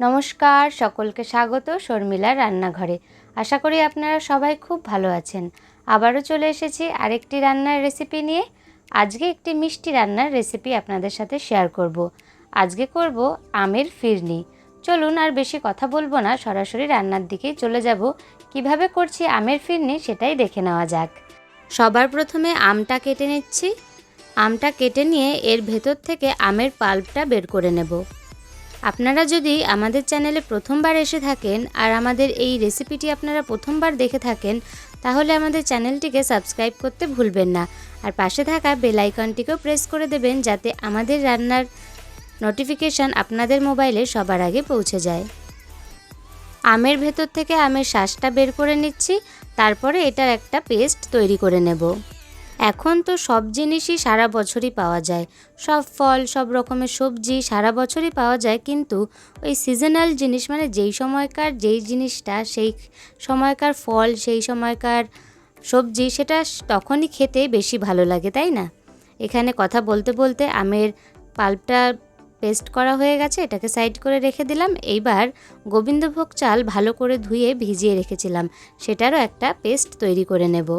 নমস্কার, সকলকে স্বাগত শর্মিলার রান্নাঘরে। আশা করি আপনারা সবাই খুব ভালো আছেন। আবারও চলে এসেছি আরেকটি রান্নার রেসিপি নিয়ে। আজকে একটি মিষ্টি রান্নার রেসিপি আপনাদের সাথে শেয়ার করব। আজকে করব আমের ফিরনি। চলুন আর বেশি কথা বলব না, সরাসরি রান্নার দিকেই চলে যাব। কীভাবে করছি আমের ফিরনি সেটাই দেখে নেওয়া যাক। সবার প্রথমে আমটা কেটে নিচ্ছি। আমটা কেটে নিয়ে এর ভেতর থেকে আমের পাল্পটা বের করে নেব। আপনারা যদি আমাদের চ্যানেলে প্রথমবার এসে থাকেন আর আমাদের এই রেসিপিটি আপনারা প্রথমবার দেখে থাকেন, তাহলে আমাদের চ্যানেলটিকে সাবস্ক্রাইব করতে ভুলবেন না। আর পাশে থাকা বেল আইকনটিকেও প্রেস করে দেবেন যাতে আমাদের রান্নার নোটিফিকেশান আপনাদের মোবাইলে সবার আগে পৌঁছে যায়। আমের ভেতর থেকে আমের শ্বাসটা বের করে নিচ্ছি, তারপরে এটার একটা পেস্ট তৈরি করে নেব। এখন তো সব জিনিসই সারা বছরই পাওয়া যায়। সব ফল, সব রকমের সবজি সারা বছরই পাওয়া যায়, কিন্তু ওই সিজনাল জিনিস মানে যেই সময়কার যেই জিনিসটা, সেই সময়কার ফল, সেই সময়কার সবজি সেটা তখনই খেতে বেশি ভালো লাগে, তাই না? এখানে কথা বলতে বলতে আমের পাল্পটা পেস্ট করা হয়ে গেছে, এটাকে সাইড করে রেখে দিলাম। এইবার গোবিন্দভোগ চাল ভালো করে ধুয়ে ভিজিয়ে রেখেছিলাম, সেটারও একটা পেস্ট তৈরি করে নেব।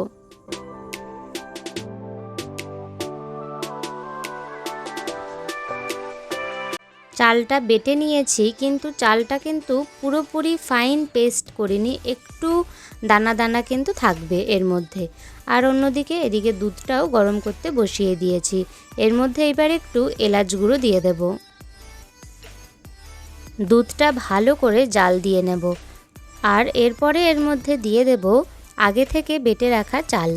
চালটা বেটে নিয়েছি, কিন্তু চালটা কিন্তু পুরোপুরি ফাইন পেস্ট করিনি, একটু দানা দানা কিন্তু থাকবে এর মধ্যে। আর অন্যদিকে এদিকে দুধটাও গরম করতে বসিয়ে দিয়েছি, এর মধ্যে এবার একটু এলাচ গুঁড়ো দিয়ে দেব। দুধটা ভালো করে জাল দিয়ে নেব, আর এরপরে এর মধ্যে দিয়ে দেব আগে থেকে বেটে রাখা চাল।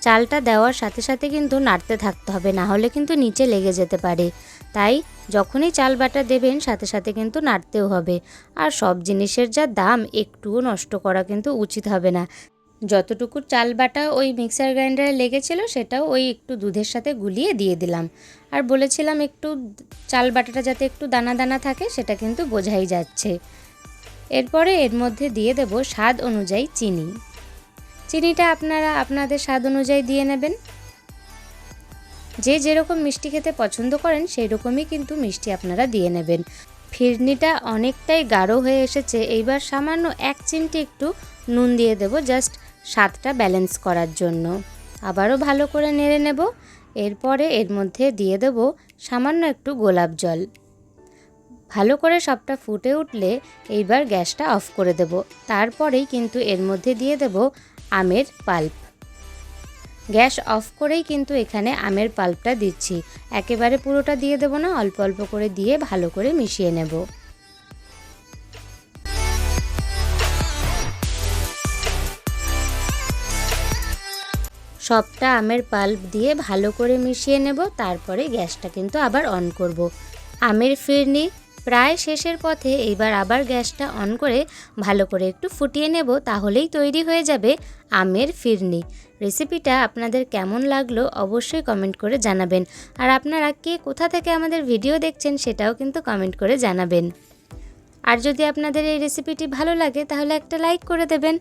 চালটা দেওয়ার সাথে সাথে কিন্তু নাড়তে থাকতে হবে, না হলে কিন্তু নিচে লেগে যেতে পারে। তাই যখনই চাল বাটা দেবেন, সাথে সাথে কিন্তু নাড়তেও হবে। আর সব জিনিসের যা দাম, একটুও নষ্ট করা কিন্তু উচিত হবে না। যতটুকু চাল বাটা ওই মিক্সার গ্রাইন্ডারে লেগেছিল, সেটাও ওই একটু দুধের সাথে গুলিয়ে দিয়ে দিলাম। আর বলেছিলাম একটু চাল বাটাটা যাতে একটু দানা দানা থাকে, সেটা কিন্তু বোঝাই যাচ্ছে। এরপরে এর মধ্যে দিয়ে দেব স্বাদ অনুযায়ী চিনি। চিনিটা আপনারা আপনাদের স্বাদ অনুযায়ী দিয়ে নেবেন। যে যেরকম মিষ্টি খেতে পছন্দ করেন সেই রকমই কিন্তু মিষ্টি আপনারা দিয়ে নেবেন। ফিরনিটা অনেকটাই গাঢ় হয়ে এসেছে, এইবার সামান্য এক চিমটি একটু নুন দিয়ে দেব, জাস্ট স্বাদটা ব্যালেন্স করার জন্য। আবারও ভালো করে নেড়ে নেব, এরপরে এর মধ্যে দিয়ে দেব সামান্য একটু গোলাপ জল। ভালো করে সবটা ফুটে উঠলে এইবার গ্যাসটা অফ করে দেব। তারপরেই কিন্তু এর মধ্যে দিয়ে দেব আমের পাল্প। গ্যাস অফ করেই কিন্তু এখানে আমের পাল্পটা দিচ্ছি। একেবারে পুরোটা দিয়ে দেবো না, অল্প অল্প করে দিয়ে ভালো করে মিশিয়ে নেব। সবটা আমের পাল্প দিয়ে ভালো করে মিশিয়ে নেব, তারপরে গ্যাসটা কিন্তু আবার অন করব। আমের ফিরনি প্রায় শেষের পথে এইবার আবার গ্যাসটা অন করে ভালো করে একটু ফুটিয়ে নেব, তাহলেই তৈরি হয়ে যাবে আমের ফিরনি। রেসিপিটা আপনাদের কেমন লাগল অবশ্যই কমেন্ট করে জানাবেন। আর আপনারা কে কোথা থেকে আমাদের ভিডিও দেখছেন সেটাও কিন্তু কমেন্ট করে জানাবেন। আর যদি আপনাদের এই রেসিপিটি ভালো লাগে, তাহলে একটা লাইক করে দেবেন।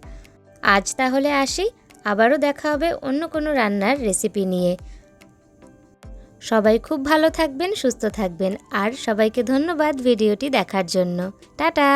আজ তাহলে আসি, আবারও দেখা হবে অন্য কোনো রান্নার রেসিপি নিয়ে। সবাই খুব ভালো থাকবেন সুস্থ থাকবেন আর সবাইকে ধন্যবাদ ভিডিওটি দেখার জন্য। টাটা!